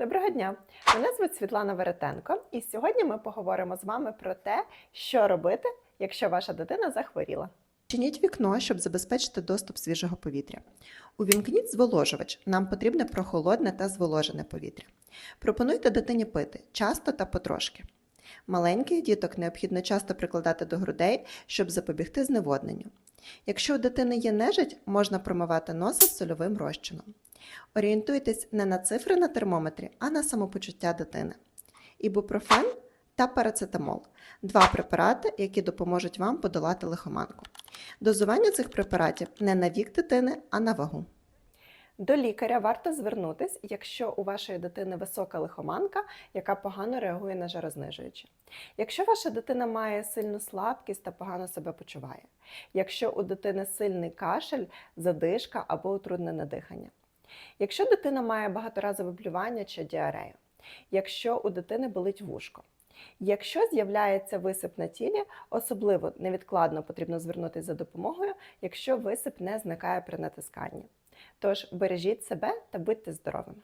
Доброго дня! Мене звуть Світлана Веретенко, і сьогодні ми поговоримо з вами про те, що робити, якщо ваша дитина захворіла. Чиніть вікно, щоб забезпечити доступ свіжого повітря. Увімкніть зволожувач. Нам потрібне прохолодне та зволожене повітря. Пропонуйте дитині пити часто та потрошки. Маленьких діток необхідно часто прикладати до грудей, щоб запобігти зневодненню. Якщо у дитини є нежить, можна промивати носа сольовим розчином. Орієнтуйтесь не на цифри на термометрі, а на самопочуття дитини. Ібупрофен та парацетамол два препарати, які допоможуть вам подолати лихоманку. Дозування цих препаратів не на вік дитини, а на вагу. До лікаря варто звернутись, якщо у вашої дитини висока лихоманка, яка погано реагує на жарознижуючі. Якщо ваша дитина має сильну слабкість та погано себе почуває, якщо у дитини сильний кашель, задишка або утруднене дихання, якщо дитина має багаторазове блювання чи діарею, якщо у дитини болить вушко. Якщо з'являється висип на тілі, особливо невідкладно потрібно звернутися за допомогою, якщо висип не зникає при натисканні. Тож бережіть себе та будьте здоровими.